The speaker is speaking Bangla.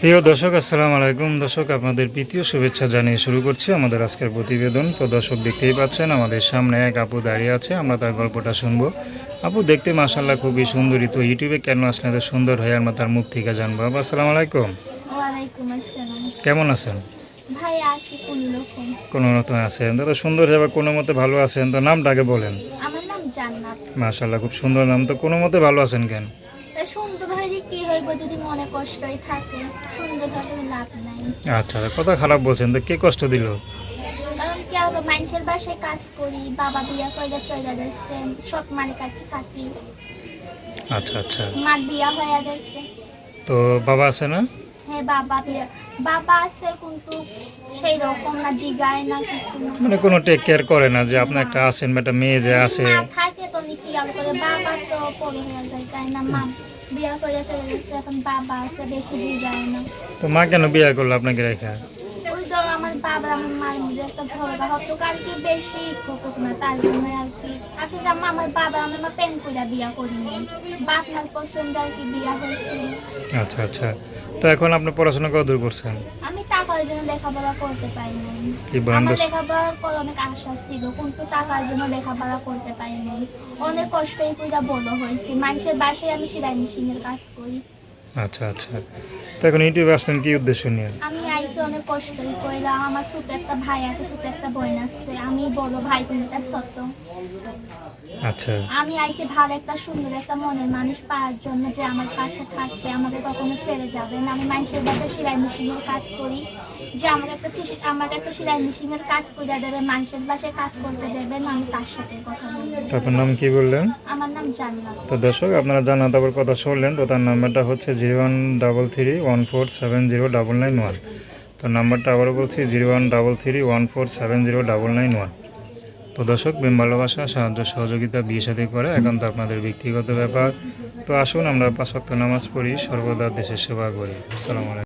প্রিয় দর্শক আসসালামু আলাইকুম। দর্শক আপনাদের প্রীতীয় শুভেচ্ছা জানিয়ে শুরু করছি আমাদের আজকের প্রতিবেদন। তো দর্শক দেখতেই পাচ্ছেন আমাদের সামনে এক আপু দাঁড়িয়ে আছে। আমরা তার গল্পটা শুনব। আপু দেখতে মাসাল্লাহ খুবই সুন্দরী। তো ইউটিউবে কেন আসলে এত সুন্দর হয় আমরা তার মুখ থেকে জানব। আপু আসসালামু আলাইকুম। কেমন আছেন? ভাই আছি কোন রকম। আছেন? তো সুন্দর হবে কোনো মতে ভালো আছেন তো নামটা আগে বলেন। আমার নাম জান্নাত। মাসাল্লাহ খুব সুন্দর নাম। তো কোনো মতে ভালো আছেন কেন? কি হইব যদি মনে কষ্টই থাকে? সুন্দর হলে লাভ নাই। আচ্ছা কথা খারাপ বলছেন তো কে কষ্ট দিল? কারণ কি মানুষের বাসায় কাজ করি বাবা বিয়া করে চলে গেছে সব মায়ের কাছে থাকি। আচ্ছা আচ্ছা। মার বিয়া হয়ে গেছে। তো বাবা আছে না? হ্যাঁ বাবা বিয়া বাবা আছে কিন্তু সেই রকম না জিগায় না কিছু না। মানে কোনো টেক কেয়ার করে না যে আপনার একটা আছেন বা একটা মেয়ে যে আছে। থাকে তো নি কি আর করে বাবা তো পড়ে হয়ে যায় তাই না মা? বিয়া করে চলে গেছে এখন বাবা আছে বেশি জিগায় না। তো মা কেন বিয়ে করল আপনাকে রেখা? ওই তো আমার বাবা আমার মায়ের মধ্যে একটা ঝগড়া হতো আর কি বেশি খুকুক না তার জন্য আর কি। আসলে আমার আমার বাবা আমার মা প্যান করে বিয়া করিনি। বাপ মার পছন্দ আর কি বিয়া হয়েছিল। আচ্ছা আচ্ছা। তো এখন আপনি পড়াশোনা কত দূর করছেন? আমি টাকার জন্য লেখাপড়া করতে পারিনি নাই। আমার? লেখাপড়া করার অনেক আশা ছিল কিন্তু টাকার জন্য লেখাপড়া করতে পারিনি অনেক কষ্টই করে বড় হয়েছি। মানুষের বাসায় আমি সেলাই মেশিনের কাজ করি। আচ্ছা আচ্ছা। তো এখন ইউটিউবে আসলেন কি উদ্দেশ্য নিয়ে? আমি আইসি অনেক কষ্টই কইলাম আমার ছোট একটা ভাই আছে ছোট একটা বোন আছে। আমি বড় ভাই বোনটা ছোট। আচ্ছা। আমি আইসি ভালো একটা সুন্দর একটা মনের মানুষ পাওয়ার জন্য যে আমার পাশে থাকবে আমাকে কখনো ছেড়ে যাবে না। আমি মানুষের বাসায় সেলাই মেশিনের কাজ করি। যে আমার একটা সি- আমার একটা সেলাই মেশিনের কাজ করে দেবে মানুষের বাসায় কাজ করতে দেবে না আমি তার সাথে কথা বলব। তো আপনার নাম কি বললেন? তো দর্শক, আপনারা জানা তারপর কথা শুনলেন, তো তার নাম্বারটা হচ্ছে zero one double three one four seven zero double nine one. তো নাম্বারটা আবারও বলছি, zero one double three one four seven zero double nine one. তো দর্শক, প্রেম, ভালোবাসা, সাহায্য, সহযোগিতা, বিয়ে সাথে করে এখন তো আপনাদের ব্যক্তিগত ব্যাপার। তো আসুন, আমরা পাঁচ ওয়াক্ত নামাজ পড়ি, সর্বদা দেশের সেবা করি। আসসালামু আলাইকুম।